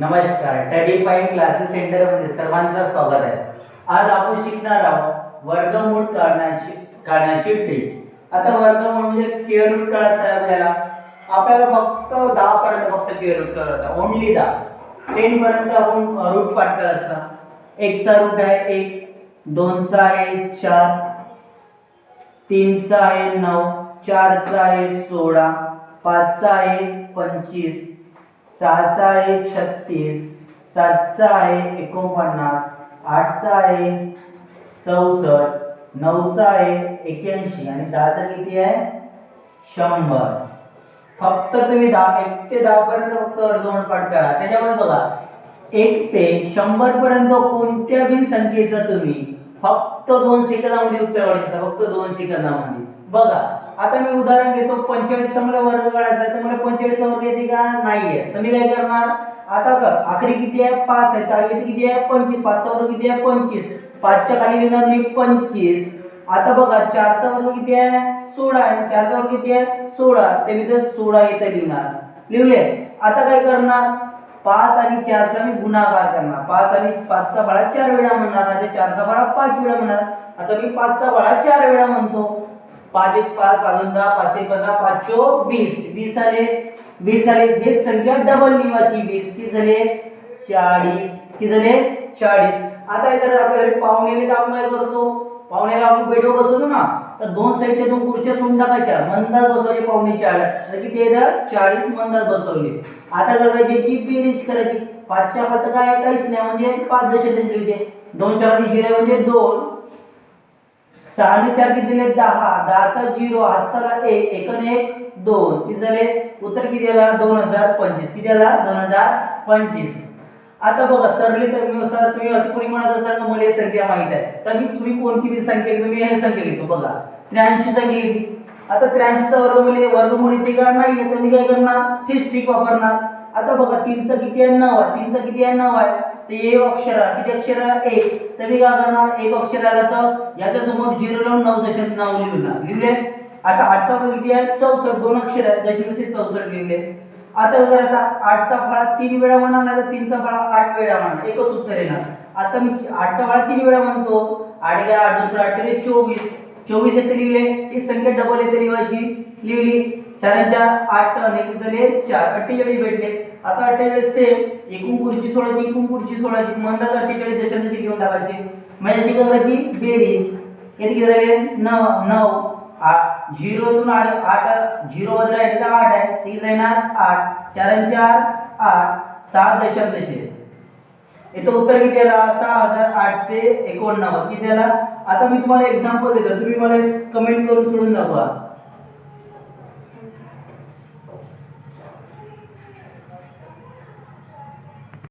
नमस्कार. Study fine classes सेंटरमध्ये सर्वांचं स्वागत आहे. आज आपण शिकणार आहोत वर्गमूळ काढण्याची काढण्याची ट्रिक आता वर्गमूळ म्हणजे केअर रूट काढायचं आहे आपल्याला. आपल्याला फक्त दहा पर्यंत फक्त केअर रूट करायचा ओनली दहा. टेन पर्यंत आपण रूट पाठ करायचा एकचा रूट आहे एक दोनचा आहे चार तीनचा आहे नऊ चारचा आहे सोळा पाचचा आहे पंचवीस सहाचा आहे छत्तीस सातचा आहे एकोणपन्नास आठचा आहे चौसष्ट नऊचा आहे एक्याऐंशी आणि दहाचा किती आहे? शंभर. फक्त तुम्ही दहा एक ते दहा पर्यंत फक्त दोन पाठ करा. त्याच्यामध्ये बघा एक ते शंभर पर्यंत कोणत्या बी संख्येचं तुम्ही फक्त दोन सेकंदामध्ये उत्तर काढू शकता. फक्त दोन सेकंदामध्ये. बघा आता मी उदाहरण घेतो पंचेचाळीसचा मला वर्ग काढायचा आहे तर मला पंचेचाळीसचा वर्ग येते का? नाहीये. तर मी काय करणार? आता बघ आखरी किती आहे? पाच आहे. तर किती आहे? पंचवीस. पाचचा वर्ग किती आहे? पंचवीस. पाचच्या खाली लिहिणार मी पंचवीस. आता बघा चारचा वर्ग किती आहे? सोळा आणि चारचा वर्ग किती आहे? सोळा. ते मी तर सोळा इथे लिहिणार. लिहिले? आता काय करणार? पाच आणि चारचा मी गुणाकार करणार. पाच आणि पाचचा बाळा चार वेळा म्हणणार. नाही चारचा बाळा पाच वेळा म्हणणार. आता मी पाचचा बाळा चार वेळा म्हणतो. पाच एक पाच पाच दहा पाच एक पंधरा पाच चो वीस वीस आले. वीस आले. हे संख्या डबल निवाची वीस. किती झाले? चाळीस. किती झाले? चाळीस. आता काय आपल्याकडे आपल्या पाहुणे आपण काय करतो. पाहुण्याला आपण बेडवर बसवतो ना तर दोन साईडच्या दोन खुर्च्या सोडून टाकायच्या. मंदात बसवले पाहुणे चाळीस तर किती येतं? चाळीस मंदात बसवले. आता करायची की बेरीज करायची? पाचच्या हात काय काहीच नाही. म्हणजे पाच दशलक्ष लिहायचे दोन चार जिरे म्हणजे दोन. सहाने चार किती दिले दहा. दहाचा झिरो हातचा एक एकन एक दोन. किती झाले? उत्तर किती आला? दोन हजार पंचवीस. किती आला? दोन हजार पंचवीस. आता बघा सरली तर मी सर तुम्ही असं कोणी म्हणत असाल ना मला ही संख्या माहीत आहे? तर मी तुम्ही कोणती बी संख्या घेतो? मी हे संख्या घेतो. बघा. त्र्याऐंशी संख्या घेतली आता त्र्याऐंशीचा वर्ग म्हणजे वर्गमूळ ते काय नाही तर मी काय करणार? तीच ट्रिक वापरणार. आता बघा तीनचं किती आहे? नऊ आहे. तीनचं किती आहे? नऊ आहे. ते एक अक्षर किती अक्षर? आहे एक. तर मी काय करणार? एक अक्षर आलं तर याच्यासमोर झिरो लावून नऊ दशम नऊ लिहिणार लिहिले? आता आठचा फळ किती आहे? चौसष्ट. दोन अक्षर आहेत. दशमशे चौसष्ट लिहिले. आता करायचा. आठचा फळा तीन वेळा म्हणणार नाही तर तीनचा फळा आठ वेळा म्हणणार एकच उत्तर येणार. आता मी आठचा फळा तीन वेळा म्हणतो. आठ काय आठ दुसरा आठ तरी चोवीस. चोवीस येते लिहिले. ही संख्या डबल येते लिहायची. लिहिली. चारांच्या आठ टन एक झाले चार अठ्ठेचाळीस भेटले. आता अठ्ठेचाळीस सेम एकूण खुर्ची सोळाची एकूण खुर्ची सोळाची मंदाच अठ्ठेचाळीस दशांश घेऊन टाकायचे. मग याची करायची बेरीज. किती किती झाले नऊ नऊ आठ झिरोतून आठ आठ झिरो वजा आहे तर आठ आहे. ती राहणार आठ. चार चार आठ. सात दशांश इथं उत्तर किती आला? सहा हजार आठशे एकोणनव्वद. किती आला? आता मी तुम्हाला एक्झाम्पल देतो. तुम्ही मला कमेंट करून सोडून दाखवा.